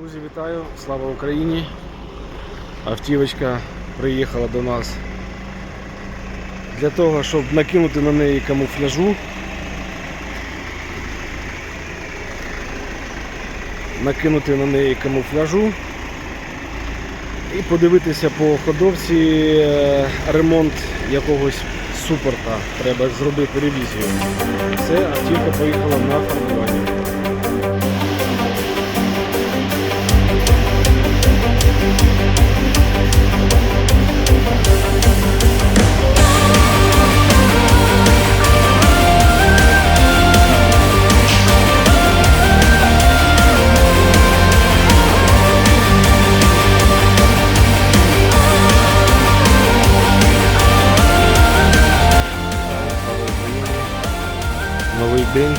Друзі, вітаю! Слава Україні! Автівочка приїхала до нас для того, щоб накинути на неї камуфляжу. Накинути на неї камуфляжу і подивитися по ходовці е, ремонт якогось супорта. Треба зробити ревізію. Це автівка поїхала на фарбування. День.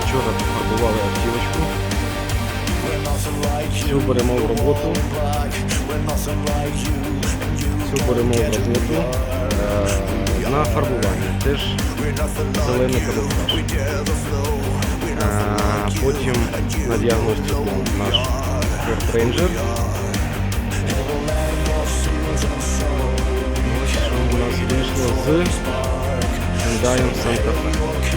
Вчора пофарбували автівочку. Цю беремо в роботу. Цю беремо в роботу е, на фарбування. Теж зелений камуфляж. Е, Потім на діагностику наш Ford Ranger. Що у нас вийшло з sprzedają sam kafelki.